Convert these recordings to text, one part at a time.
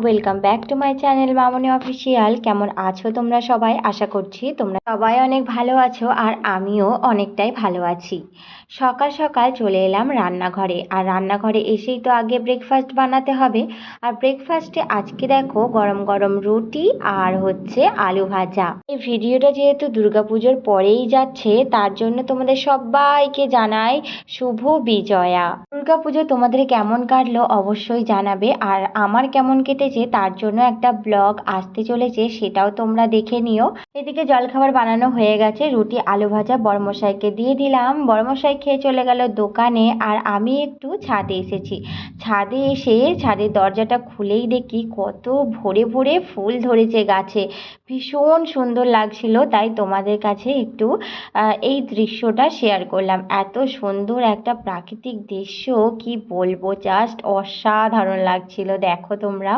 Welcome back to my channel Mamoni official কেমন আছো তোমরা সবাই? আশা করছি তোমরা সবাই অনেক ভালো আছো আর আমিও অনেকটাই ভালো আছি। সকাল সকাল চলে এলাম রান্নাঘরে আর রান্নাঘরে এসেই তো আগে ব্রেকফাস্ট বানাতে হবে। আর ব্রেকফাস্টে আজকে দেখো গরম গরম রুটি আর হচ্ছে আলু ভাজা। এই ভিডিওটা যেহেতু দুর্গাপুজোর পরেই যাচ্ছে, তার জন্য তোমাদের সবাইকে জানাই শুভ বিজয়া। দুর্গাপুজো তোমাদের কেমন কাটলো অবশ্যই জানাবে। আর আমার কেমন কেটেছে তার জন্য একটা ব্লগ আসতে চলেছে, সেটাও তোমরা দেখে নিও। এদিকে জলখাবার বানানো হয়ে গেছে। রুটি, আলু ভাজা, বড়মশাইকে দিয়ে দিলাম। বড়মশাই খেয়ে চলে গেল দোকানে আর আমি একটু ছাদে এসেছি। ছাদে এসে, ছাদের দরজাটা খুলেই দেখি কত ভরে ভরে ফুল ধরেছে গাছে। ভীষণ সুন্দর লাগছিল, তাই তোমাদের কাছে একটু এই দৃশ্যটা শেয়ার করলাম। এত সুন্দর একটা প্রাকৃতিক দৃশ্য, কি বলব? জাস্ট অসাধারণ লাগছিল, দেখো তোমরা।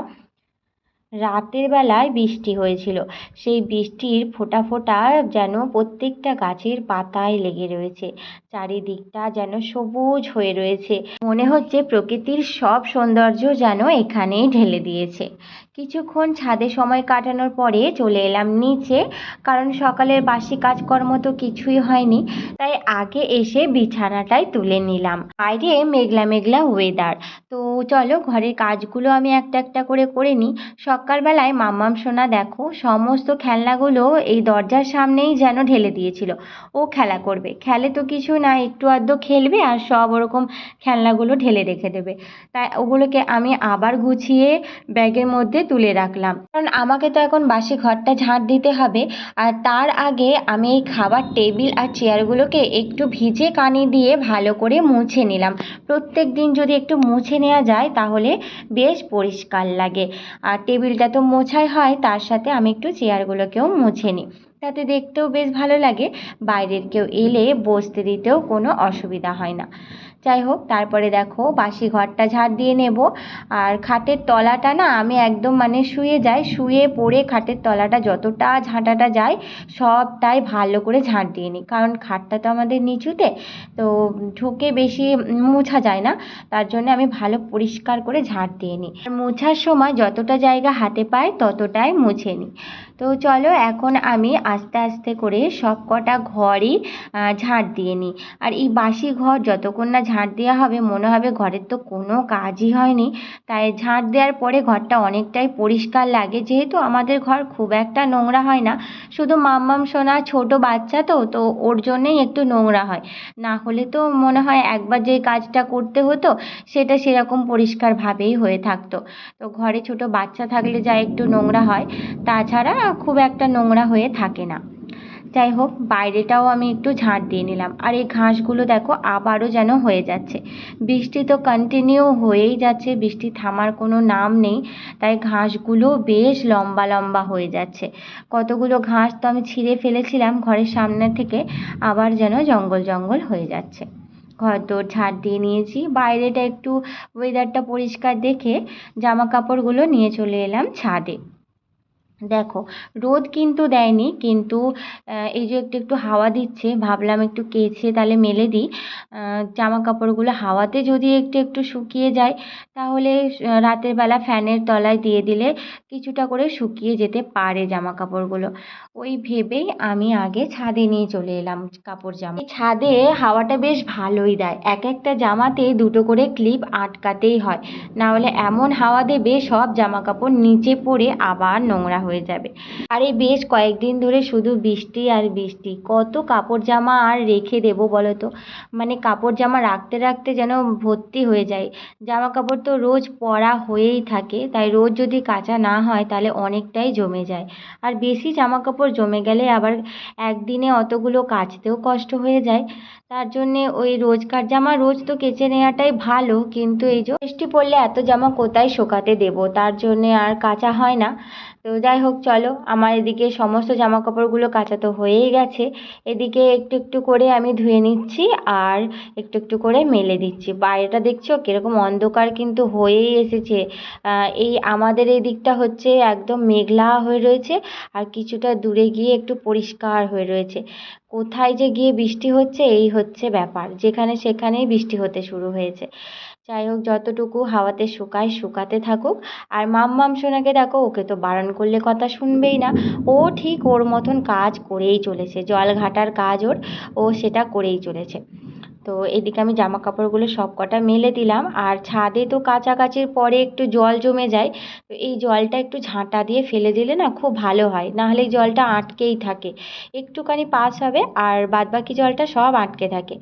রাতের বেলায় বৃষ্টি হয়েছিল। সেই বৃষ্টির ফোঁটা ফোঁটা যেন প্রত্যেকটা গাছের পাতায় লেগে রয়েছে। চারিদিকটা যেন সবুজ হয়ে রয়েছে। মনে হচ্ছে প্রকৃতির সব সৌন্দর্য যেন এখানেই ঢেলে দিয়েছে। কিছুক্ষণ ছাদে সময় কাটানোর পরে চলে এলাম নিচে, কারণ সকালের বাসি কাজকর্ম তো কিছুই হয়নি, তাই আগে এসে বিছানাটাই তুলে নিলাম। বাইরে মেঘলা মেঘলা ওয়েদার তো চলো ঘরের কাজগুলো আমি একটা একটা করে করে নিই। সকালবেলায় মাম্মাম সোনা দেখো, সমস্ত খেলনাগুলো এই দরজার সামনেই যেন ঢেলে দিয়েছিল। ও খেলা করবে। খেলে তো কিছু না, একটু আধটু খেলবে আর সব ওরকম খেলনাগুলো ঢেলে রেখে দেবে। তাই ওগুলোকে আমি আবার গুছিয়ে ব্যাগের মধ্যে তুলে রাখলাম। কারণ আমাকে তো এখন বাসি ঘরটা ঝাঁট দিতে হবে। আর তার আগে আমি এই খাবার টেবিল আর চেয়ারগুলোকে একটু ভিজে কানি দিয়ে ভালো করে মুছে নিলাম। প্রত্যেক দিন যদি একটু মুছে নেওয়া যায় তাহলে বেশ পরিষ্কার লাগে। আর টেবিলটা তো মোছাই হয়, তার সাথে আমি একটু চেয়ারগুলোকেও মুছে নিই। তাতে দেখতেও বেশ ভালো লাগে, বাইরের কেউ এলে বসতে দিতেও কোনো অসুবিধা হয় না। যাই হোক তারপরে দেখো বাসি ঘরটা ঝাড় দিয়ে নেব। আর খাটের তলাটা না, আমি একদম মানে শুয়ে যাই, শুয়ে পড়ে খাটের তলাটা যতটা ঝাঁটাটা যায়, সবটাই ভালো করে ঝাঁট দিয়ে নিই। কারণ খাটটা তো আমাদের নিচুতে, তো ঢুকে বেশি মোছা যায় না, তার জন্য আমি ভালো পরিষ্কার করে ঝাঁট দিয়ে নিই। আর মোছার সময় যতটা জায়গা হাতে পাই ততটাই মুছে নিই। তো চলো, এখন আমি আস্তে আস্তে করে সব কটা ঘরই ঝাঁট দিয়ে নিই। আর এই বাসি ঘর যতক্ষণ না ঝাঁট দেওয়া হবে, মনে হবে ঘরের তো কোনো কাজই হয়নি। তাই ঝাঁট দেওয়ার পরে ঘরটা অনেকটাই পরিষ্কার লাগে। যেহেতু আমাদের ঘর খুব একটা নোংরা হয় না, শুধু মাম্মাম সোনা ছোট বাচ্চা তো তো ওর জন্যেই একটু নোংরা হয়। না হলে তো মনে হয় একবার যে কাজটা করতে হতো, সেটা সেরকম পরিষ্কারভাবেই হয়ে থাকতো। তো ঘরে ছোট বাচ্চা থাকলে যা একটু নোংরা হয়, তাছাড়া খুব একটা নোংরা হয়ে থাকে না। যাই হোক, বাইরেটাও আমি একটু ঝাঁট দিয়ে নিলাম। আর এই ঘাসগুলো দেখো, আবারও যেন হয়ে যাচ্ছে। বৃষ্টি তো কন্টিনিউ হয়েই যাচ্ছে, বৃষ্টি থামার কোনো নাম নেই, তাই ঘাসগুলো বেশ লম্বা লম্বা হয়ে যাচ্ছে। কতগুলো ঘাস তো আমি ছিঁড়ে ফেলেছিলাম ঘরের সামনে থেকে, আবার যেন জঙ্গল জঙ্গল হয়ে যাচ্ছে। ঘর দোর ঝাড় দিয়ে নিয়েছি, বাইরেটা একটু ওয়েদারটা পরিষ্কার দেখে জামা কাপড়গুলো নিয়ে চলে এলাম ছাদে। দেখো, রোদ কিন্তু দেয়নি, কিন্তু এই যে একটু একটু হাওয়া দিচ্ছে, ভাবলাম একটু কেচে তাহলে মেলে দিই। জামা কাপড়গুলো হাওয়াতে যদি একটু একটু শুকিয়ে যায়, তাহলে রাতের বেলা ফ্যানের তলায় দিয়ে দিলে কিছুটা করে শুকিয়ে যেতে পারে জামা কাপড়গুলো ওই ভেবেই আমি আগে ছাদে নিয়ে চলে এলাম কাপড় জামা। ছাদে হাওয়াটা বেশ ভালোই দেয়। এক একটা জামাতে দুটো করে ক্লিপ আটকাতেই হয়। না হলে এমন হাওয়া দেবে সব জামা কাপড় নিচে পড়ে আবার নোংরা হয়ে হয়ে যাবে। আর এই বেশ কয়েকদিন ধরে শুধু বৃষ্টি আর বৃষ্টি। কত কাপড় জামা আর রেখে দেবো বলো তো মানে কাপড় জামা রাখতে রাখতে যেন ভর্তি হয়ে যায়। জামা কাপড় তো রোজ পরা হয়েই থাকে। তাই রোজ যদি কাচা না হয় তাহলে অনেকটাই জমে যায়। আর বেশি জামা কাপড় জমে গেলে আবার একদিনে অতগুলো কাচতেও কষ্ট হয়ে যায়। তার জন্যে ওই রোজকার জামা রোজ তো কেচে নেওয়াটাই ভালো। কিন্তু এই যে বৃষ্টি পড়লে এত জামা কোথায় শোকাতে দেবো? তার জন্যে আর কাচা হয় না। তো যাই হোক, চলো। আমার এদিকে সমস্ত জামা কাপড়গুলো কাচা তো হয়েই গেছে। এদিকে একটু একটু করে আমি ধুয়ে নিচ্ছি আর একটু একটু করে মেলে দিচ্ছি। বাইরেটা দেখছ কীরকম অন্ধকার কিন্তু হয়েই এসেছে। এই আমাদের এই দিকটা হচ্ছে একদম মেঘলা হয়ে রয়েছে আর কিছুটা দূরে গিয়ে একটু পরিষ্কার হয়ে রয়েছে। কোথায় যে গিয়ে বৃষ্টি হচ্ছে, এই হচ্ছে ব্যাপার। যেখানে সেখানেই বৃষ্টি হতে শুরু হয়েছে। যাই হোক, যতটুকু হাওয়াতে শুকায়, শুকাতে থাকুক। আর মাম্মাম সোনাকে দেখো, ওকে তো বারণ করলে কথা শুনবেই না। ও ঠিক ওর মতন কাজ করেই চলেছে, জল ঘাটার কাজ ওর, ও সেটা করেই চলেছে। তো এদিকে আমি জামা কাপড়গুলো সব কটা মেলে দিলাম। আর ছাদে তো কাছাকাছির পরে একটু জল জমে যায়, তো এই জলটা একটু ঝাঁটা দিয়ে ফেলে দিলে না খুব ভালো হয়। নাহলে জলটা আটকেই থাকে। একটুখানি পাস হবে, আর বাদবাকি জলটা সব আটকে থাকে।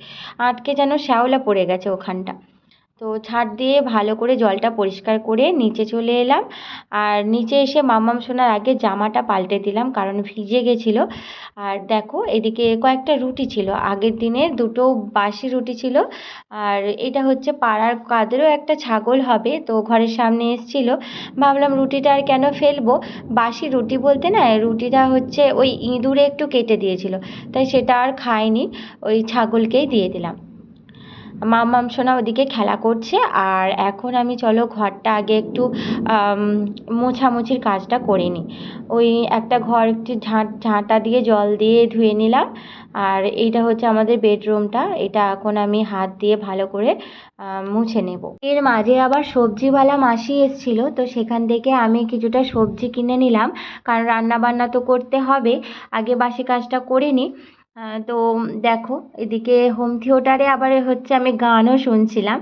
আটকে যেন শ্যাওলা পড়ে গেছে ওখানটা। তো ছাদ দিয়ে ভালো করে জলটা পরিষ্কার করে নিচে চলে এলাম। আর নিচে এসে মাম্মাম সোনার আগে জামাটা পাল্টে দিলাম, কারণ ভিজে গেছিল। আর দেখো, এদিকে কয়েকটা রুটি ছিল। আগের দিনের দুটো বাসি রুটি ছিল। আর এটা হচ্ছে পাড়ার কাদেরও একটা ছাগল হবে, তো ঘরের সামনে এসছিল। ভাবলাম রুটিটা আর কেন ফেলব? বাসি রুটি বলতে না, রুটিটা হচ্ছে ওই ইঁদুরে একটু কেটে দিয়েছিল। তাই সেটা আর খাইনি, ওই ছাগলকেই দিয়ে দিলাম। মাম্মাম সোনা ওদিকে খেলা করছে, আর এখন আমি চলো ঘরটা আগে একটু মোছামুছির কাজটা করে নিই। ওই একটা ঘর একটু ঝাঁট ঝাঁটা দিয়ে জল দিয়ে ধুয়ে নিলাম, আর এইটা হচ্ছে আমাদের বেডরুমটা, এটা এখন আমি হাত দিয়ে ভালো করে মুছে নেব। এর মাঝে আবার সবজিওয়ালা মাসি এসেছিল, তো সেখান থেকে আমি কিছুটা সবজি কিনে নিলাম, কারণ রান্না বান্না তো করতে হবে, আগে বাসি কাজটা করে নিই। তো দেখো, এদিকে হোম থিয়েটারে আবার হচ্ছে আমি গানও শুনছিলাম,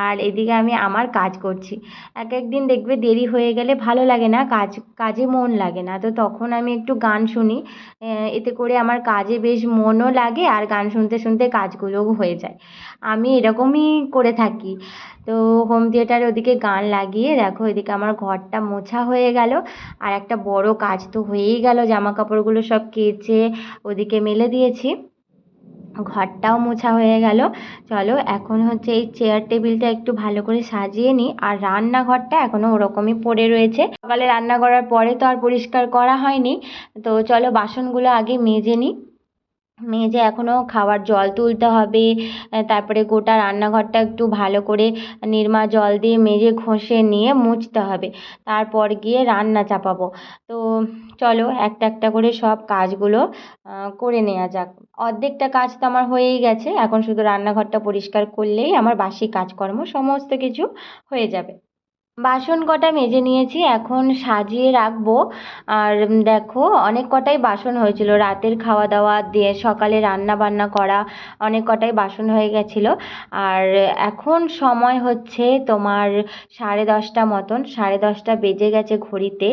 আর এদিকে আমি আমার কাজ করছি। এক এক দিন দেখবে দেরি হয়ে গেলে ভালো লাগে না, কাজ, কাজে মন লাগে না। তো তখন আমি একটু গান শুনি এতে করে আমার কাজে বেশ মনও লাগে, আর গান শুনতে শুনতে কাজগুলোও হয়ে যায়। আমি এরকমই করে থাকি। তো হোম থিয়েটারে ওদিকে গান লাগিয়ে দেখো এদিকে আমার ঘরটা মোছা হয়ে গেল। আর একটা বড় কাজ তো হয়েই গেল জামা কাপড়গুলো সব কেচে ওদিকে মেলে দিয়েছি। ঘরটাও মোছা হয়ে গেল। চলো এখন হচ্ছে এই চেয়ার টেবিলটা একটু ভালো করে সাজিয়ে নিই। আর রান্নাঘরটা এখনও ওরকমই পড়ে রয়েছে। সকালে রান্না করার পরে তো আর পরিষ্কার করা হয়নি। তো চলো বাসনগুলো আগে মেজে নিই। মেজে এখনও খাওয়ার জল তুলতে হবে তারপরে গোটা রান্নাঘরটা একটু ভালো করে নিরমা জল দিয়ে মেজে ঘষে নিয়ে মুছতে হবে, তারপর গিয়ে রান্না চাপাবো। তো চলো একটা একটা করে সব কাজগুলো করে নেওয়া যাক। অর্ধেকটা কাজ তো আমার হয়েই গেছে, এখন শুধু রান্নাঘরটা পরিষ্কার করলেই আমার বাসি কাজকর্ম সমস্ত কিছু হয়ে যাবে। বাসন কটা মেজে নিয়েছি, এখন সাজিয়ে রাখব। আর দেখো, অনেক কটাই বাসন হয়েছিল। রাতের খাওয়া দাওয়া দিয়ে সকালে রান্না বান্না করা, অনেক কটাই বাসন হয়ে গেছিল। আর এখন সময় হচ্ছে তোমার সাড়ে দশটা মতন। সাড়ে দশটা বেজে গেছে ঘড়িতে।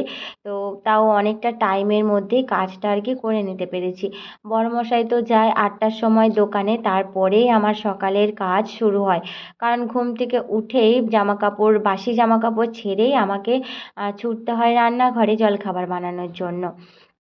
তো তাও অনেকটা টাইমের মধ্যেই কাজটা আর কি করে নিতে পেরেছি। বড়মশাই তো যায় আটটার সময় দোকানে, তারপরেই আমার সকালের কাজ শুরু হয়। কারণ ঘুম থেকে উঠেই জামা কাপড় বাসি জামা কাপড় ছেড়েই আমাকে ছুটতে হয় রান্নাঘরে জলখাবার বানানোর জন্য।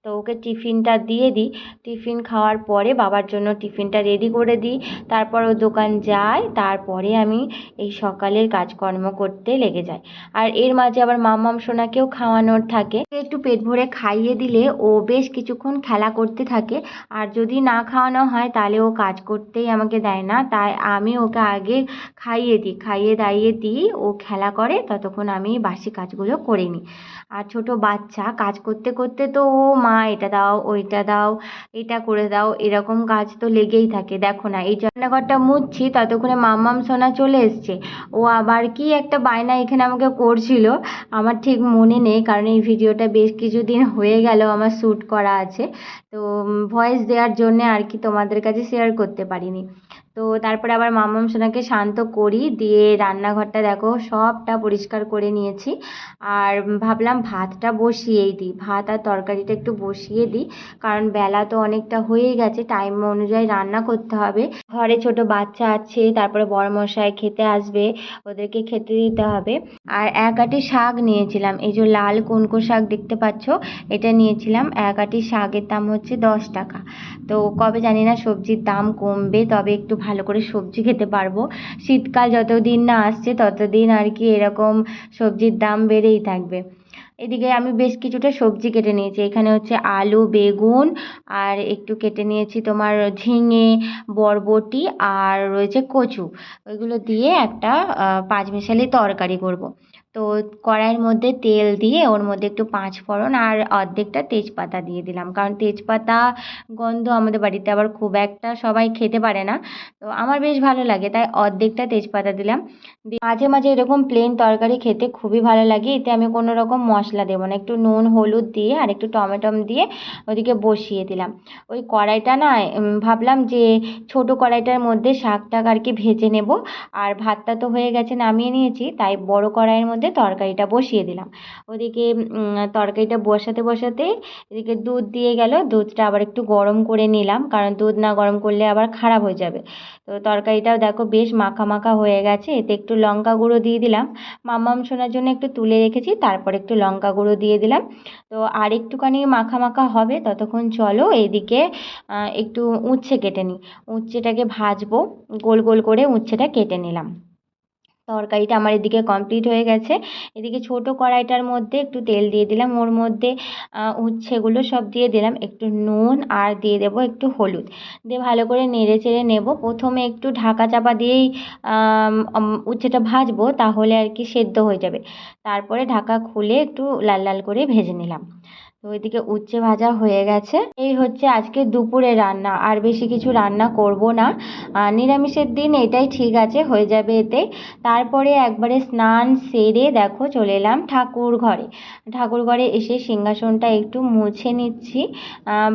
তো ওকে টিফিনটা দিয়ে দিই। টিফিন খাওয়ার পরে বাবার জন্য টিফিনটা রেডি করে দিই। তারপর ও দোকান যায়, তারপরে আমি এই সকালের কাজকর্ম করতে লেগে যাই। আর এর মাঝে আবার মাম্মাম সোনাকেও খাওয়ানোর থাকে। একটু পেট ভরে খাইয়ে দিলে ও বেশ কিছুক্ষণ খেলা করতে থাকে। আর যদি না খাওয়ানো হয়, তাহলে ও কাজ করতেই আমাকে দেয় না। তাই আমি ওকে আগে খাইয়ে দিই, খাইয়ে দাইয়ে দিই। ও খেলা করে, ততক্ষণ আমি বাসি কাজগুলো করে নিই। আর ছোট বাচ্চা, কাজ করতে করতে তো ও মা, এটা দাও, ওইটা দাও, এটা করে দাও। এরকম কাজ তো লেগেই থাকে। দেখো না, এই রান্নাঘরটা মুছছি, ততক্ষণে মাম্মাম সোনা চলে এসছে। ও আবার কি একটা বায়না এখানে আমাকে করছিল, আমার ঠিক মনে নেই, কারণ এই ভিডিওটা বেশ কিছুদিন হয়ে গেল, আমার শ্যুট করা আছে। তো ভয়েস দেওয়ার জন্যে আর কি তোমাদের কাছে শেয়ার করতে পারিনি। তো তারপরে আবার মামাম সোনাকে শান্ত করি, দিয়ে রান্নাঘরটা দেখো সবটা পরিষ্কার করে নিয়েছি। আর ভাবলাম ভাতটা বসিয়েই দিই, ভাত আর তরকারিটা একটু বসিয়ে দিই, কারণ বেলা তো অনেকটা হয়েই গেছে টাইম অনুযায়ী রান্না করতে হবে। ঘরে ছোট বাচ্চা আছে, তারপরে বড়মশাই খেতে আসবে, ওদেরকে খেতে দিতে হবে। আর এক আটি শাক নিয়েছিলাম, এই যে লাল কুনকো শাক দেখতে পাচ্ছ, এটা নিয়েছিলাম, এক আটি শাকের দাম হচ্ছে দশ টাকা। তো কবে জানি না সবজির দাম কমবে, তবে একটু ভালো করে সবজি খেতে পারব। শীতকাল যতদিন না আসছে, ততদিন আর কি এরকম সবজির দাম বেড়েই থাকবে। এদিকে আমি বেশ কিছুটা সবজি কেটে নিয়েছি। এখানে হচ্ছে আলু, বেগুন, আর একটু কেটে নিয়েছি তোমার ঝিঙে, বরবটি আর রয়েছে কচু। ওইগুলো দিয়ে একটা পাঁচমিশালি তরকারি করব। তো কড়াইয়ের মধ্যে তেল দিয়ে ওর মধ্যে একটু পাঁচ ফোড়ন আর অর্ধেকটা তেজপাতা দিয়ে দিলাম। কারণ তেজপাতা গন্ধ আমাদের বাড়িতে আবার খুব একটা সবাই খেতে পারে না। তো আমার বেশ ভালো লাগে, তাই অর্ধেকটা তেজপাতা দিলাম। মাঝে মাঝে এরকম প্লেন তরকারি খেতে খুবই ভালো লাগে। এতে আমি কোনো রকম মশলা দেবো না, একটু নুন, হলুদ দিয়ে আর একটু টমেটম দিয়ে ওদিকে বসিয়ে দিলাম। ওই কড়াইটা না ভাবলাম যে ছোট কড়াইটার মধ্যে শাক টাক আর কি ভেজে নেব। আর ভাতটা তো হয়ে গেছে নামিয়ে নিয়েছি, তাই বড় কড়াইয়ের মধ্যে তরকারিটা বসিয়ে দিলাম। ওদিকে তরকারিটা বসাতে বসাতে এদিকে দুধ দিয়ে গেল। দুধটা আবার একটু গরম করে নিলাম, কারণ দুধ না গরম করলে আবার খারাপ হয়ে যাবে। তো তরকারিটাও দেখো বেশ মাখা মাখা হয়ে গেছে। এতে একটু লঙ্কা গুঁড়ো দিয়ে দিলাম। মামাম শোনার জন্য একটু তুলে রেখেছি, তারপর একটু লঙ্কা গুঁড়ো দিয়ে দিলাম। তো আর একটুখানি মাখা মাখা হবে, ততক্ষণ চলো এইদিকে একটু উচ্ছে কেটে নিই। উচ্ছেটাকে ভাজবো, গোল গোল করে উচ্ছেটা কেটে নিলাম। তরকারিটা আমার এদিকে কমপ্লিট হয়ে গেছে। এদিকে ছোটো কড়াইটার মধ্যে একটু তেল দিয়ে দিলাম। ওর মধ্যে উচ্ছেগুলো সব দিয়ে দিলাম। একটু নুন আর দিয়ে দেবো একটু হলুদ। দিয়ে ভালো করে নেড়ে চেড়ে নেব। প্রথমে একটু ঢাকা চাপা দিয়েই উচ্ছেটা ভাজবো তাহলে আর কি সেদ্ধ হয়ে যাবে। তারপরে ঢাকা খুলে একটু লাল লাল করে ভেজে নিলাম। তো ওইদিকে উচ্ছে ভাজা হয়ে গেছে। এই হচ্ছে আজকে দুপুরে রান্না, আর বেশি কিছু রান্না করব না। নিরামিষের দিন এটাই ঠিক আছে, হয়ে যাবে এতে। তারপরে একবারে স্নান সেরে দেখো চলে এলাম ঠাকুর ঘরে। ঠাকুর ঘরে এসে সিংহাসনটা একটু মুছে নিচ্ছি।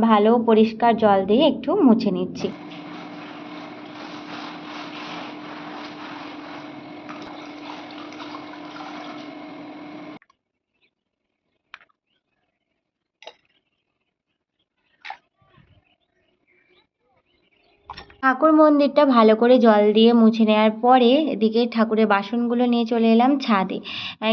ভালো পরিষ্কার জল দিয়ে একটু মুছে নিচ্ছি। ঠাকুর মন্দিরটা ভালো করে জল দিয়ে মুছে নেওয়ার পরে এদিকে ঠাকুরের বাসনগুলো নিয়ে চলে এলাম ছাদে।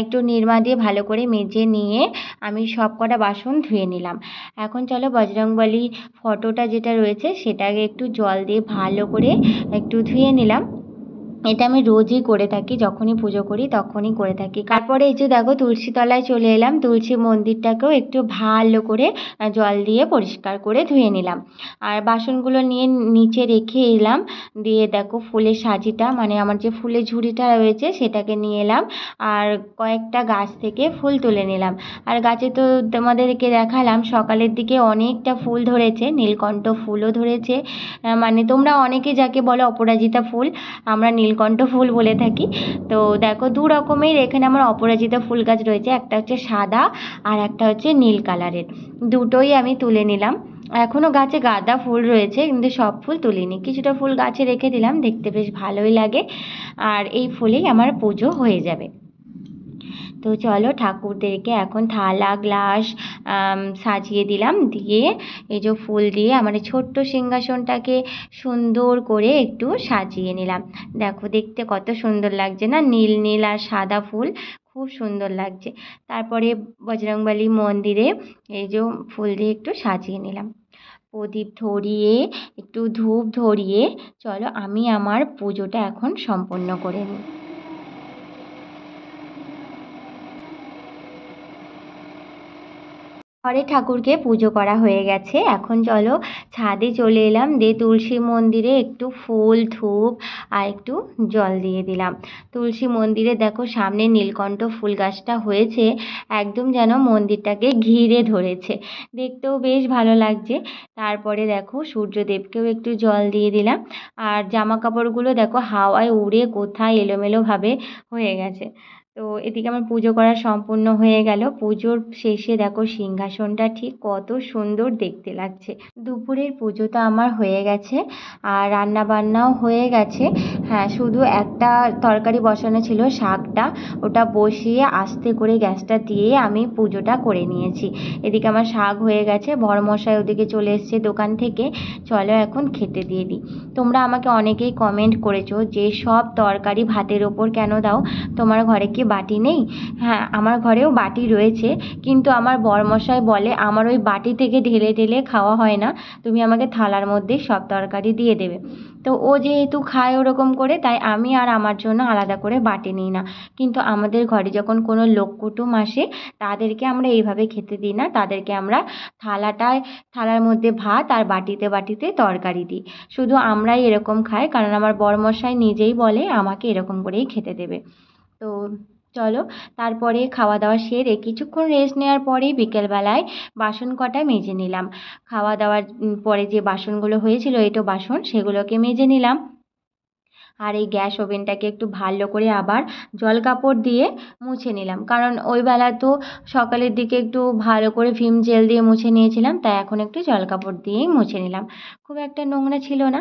একটু নিরমা দিয়ে ভালো করে মেজে নিয়ে আমি সব কটা বাসন ধুয়ে নিলাম। এখন চলো বজরংবলী ফটোটা যেটা রয়েছে সেটাকে একটু জল দিয়ে ভালো করে একটু ধুয়ে নিলাম। এটা আমি রোজই করে থাকি, যখনই পুজো করি তখনই করে থাকি। তারপরে এই যে দেখো তুলসী তলায় চলে এলাম, তুলসী মন্দিরটাকেও একটু ভালো করে জল দিয়ে পরিষ্কার করে ধুয়ে নিলাম। আর বাসনগুলো নিয়ে নিচে রেখে এলাম, দিয়ে দেখো ফুলের সাজিটা মানে আমার যে ফুলের ঝুড়িটা রয়েছে সেটাকে নিয়ে এলাম, আর কয়েকটা গাছ থেকে ফুল তুলে নিলাম। আর গাছে তো তোমাদেরকে দেখালাম, সকালের দিকে অনেকটা ফুল ধরেছে, নীলকণ্ঠ ফুলও ধরেছে মানে তোমরা অনেকে যাকে বলো অপরাজিতা ফুল, আমরা নীল নীলকণ্ঠ ফুল বলে থাকি। তো দেখো দু রকমের এখানে আমার অপরাজিতা ফুল গাছ রয়েছে, একটা হচ্ছে সাদা আর একটা হচ্ছে নীল কালারের। দুটোই আমি তুলে নিলাম। এখনও গাছে গাঁদা ফুল রয়েছে, কিন্তু সব ফুল তুলিনি। কিছুটা ফুল গাছে রেখে দিলাম, দেখতে বেশ ভালোই লাগে। আর এই ফুলেই আমার পুজো হয়ে যাবে। তো চলো ঠাকুরদেরকে এখন থালা, গ্লাস সাজিয়ে দিলাম। দিয়ে এই যে ফুল দিয়ে আমার ছোট্ট সিংহাসনটাকে সুন্দর করে একটু সাজিয়ে নিলাম। দেখো দেখতে কত সুন্দর লাগছে না? নীল নীল আর সাদা ফুল খুব সুন্দর লাগছে। তারপরে বজরংবলী মন্দিরে এই যে ফুল দিয়ে একটু সাজিয়ে নিলাম। প্রদীপ ধরিয়ে, একটু ধূপ ধরিয়ে চলো আমি আমার পুজোটা এখন সম্পন্ন করে নিই। ঘরে ঠাকুরকে পুজো করা হয়ে গেছে। এখন চলো ছাদে চলে এলাম। দিয়ে তুলসী মন্দিরে একটু ফুল, ধূপ আর একটু জল দিয়ে দিলাম। তুলসী মন্দিরে দেখো সামনে নীলকণ্ঠ ফুল গাছটা হয়েছে। একদম যেন মন্দিরটাকে ঘিরে ধরেছে। দেখতেও বেশ ভালো লাগছে। তারপরে দেখো সূর্যদেবকেও একটু জল দিয়ে দিলাম। আর জামা কাপড়গুলো দেখো হাওয়ায় উড়ে কোথায় এলোমেলোভাবে হয়ে গেছে। তো এদিকে আমার পুজো করা সম্পূর্ণ হয়ে গেল। পুজোর শেষে দেখো সিংহাসনটা ঠিক কত সুন্দর দেখতে লাগছে। দুপুরের পুজোটা আমার হয়ে গেছে আর রান্না বান্নাও হয়ে গেছে। হ্যাঁ শুধু একটা তরকারি বসানো ছিল, শাকটা। ওটা বসিয়ে আস্তে করে গ্যাসটা দিয়ে আমি পুজোটা করে নিয়েছি। এদিকে আমার শাক হয়ে গেছে, বড়মশাই ওদিকে চলে এসছে দোকান থেকে। চলো এখন খেতে দিয়ে দিই। তোমরা আমাকে অনেকেই কমেন্ট করেছ যে সব তরকারি ভাতের ওপর কেন দাও? তোমার ঘরে কি বাটি নেই। হ্যাঁ আমার ঘরেও বাটি রয়েছে, কিন্তু আমার বরমশাই বলে, আমার ওই বাটি থেকে ঢেলে ঢেলে খাওয়া হয় না, তুমি আমাকে থালার মধ্যেই সব তরকারি দিয়ে দেবে। তো ও যেহেতু খায় ওরকম করে, তাই আমি আর আমার জন্য আলাদা করে বাটি নিই না। কিন্তু আমাদের ঘরে যখন কোনো লোক কুটুম আসে, তাদেরকে আমরা এইভাবে খেতে দিই না, তাদেরকে আমরা থালাটায়, থালার মধ্যে ভাত আর বাটিতে বাটিতে তরকারি দিই। শুধু আমরাই এরকম খাই, কারণ আমার বরমশাই নিজেই বলে, আমাকে এরকম করেই খেতে দেবে। তো চলো, তারপরে খাওয়া দাওয়া সেরে কিছুক্ষণ রেস্ট নেওয়ার পরেই বিকেলবেলায় বাসন কটা মেজে নিলাম। খাওয়া দাওয়ার পরে যে বাসনগুলো হয়েছিল, এঁটো বাসন, সেগুলোকে মেজে নিলাম। আর এই গ্যাস ওভেনটাকে একটু ভালো করে আবার জল কাপড় দিয়ে মুছে নিলাম। কারণ ওই বেলা তো সকালের দিকে একটু ভালো করে ভিম জেল দিয়ে মুছে নিয়েছিলাম, তাই এখন একটু জল কাপড় দিয়েই মুছে নিলাম। খুব একটা নোংরা ছিল না।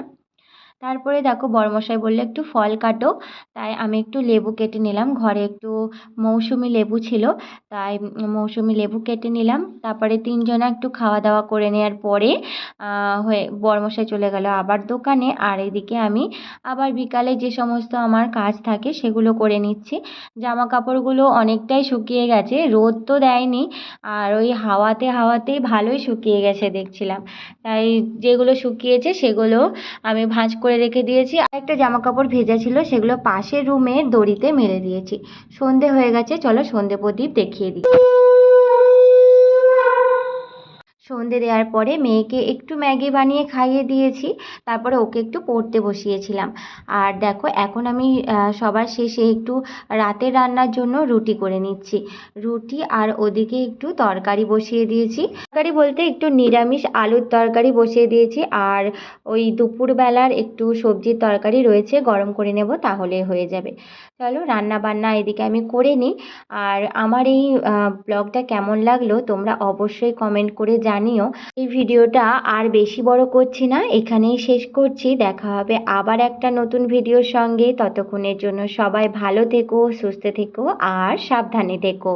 তারপরে দেখো বড়মশাই বলল, একটু ফল কাটো। তাই আমি একটু লেবু কেটে নিলাম। ঘরে একটু মৌসুমি লেবু ছিল, তাই মৌসুমি লেবু কেটে নিলাম। তারপরে তিনজনা একটু খাওয়া দাওয়া করে নেওয়ার পরে হয়ে বড়মশাই চলে গেল আবার দোকানে। আর এদিকে আমি আবার বিকালে যে সমস্ত আমার কাজ থাকে সেগুলো করে নিচ্ছি। জামা কাপড়গুলো অনেকটাই শুকিয়ে গেছে, রোদ তো দেয়নি, আর ওই হাওয়াতে হাওয়াতেই ভালোই শুকিয়ে গেছে দেখছিলাম। তাই যেগুলো শুকিয়েছে সেগুলো আমি ভাঁজ করে রেখে দিয়েছি। আর একটা জামা কাপড় ভেজা ছিল, সেগুলো পাশের রুমের দড়িতে মেলে দিয়েছি। সন্ধে হয়ে গেছে, চলো সন্ধে প্রদীপ দেখিয়ে দিই। সন্ধে দেওয়ার পরে মেয়েকে একটু ম্যাগি বানিয়ে খাইয়ে দিয়েছি। তারপরে ওকে একটু পড়তে বসিয়েছিলাম। আর দেখো, এখন আমি সবার শেষে একটু রাতের রান্নার জন্য রুটি করে নিচ্ছি। রুটি আর ওদিকে একটু তরকারি বসিয়ে দিয়েছি। তরকারি বলতে একটু নিরামিষ আলুর তরকারি বসিয়ে দিয়েছি। আর ওই দুপুরবেলার একটু সবজির তরকারি রয়েছে, গরম করে নেব তাহলে হয়ে যাবে। চলো রান্না বান্না এদিকে আমি করে নিই। আর আমার এই ব্লগটা কেমন লাগল তোমরা অবশ্যই কমেন্ট করে জানিও, এই ভিডিওটা আর বেশি বড় করছি না, এখানেই শেষ করছি, দেখা হবে আবার একটা নতুন ভিডিওর সঙ্গে, ততক্ষণের জন্য সবাই ভালো থেকো, সুস্থ থেকো আর সাবধানে থেকো।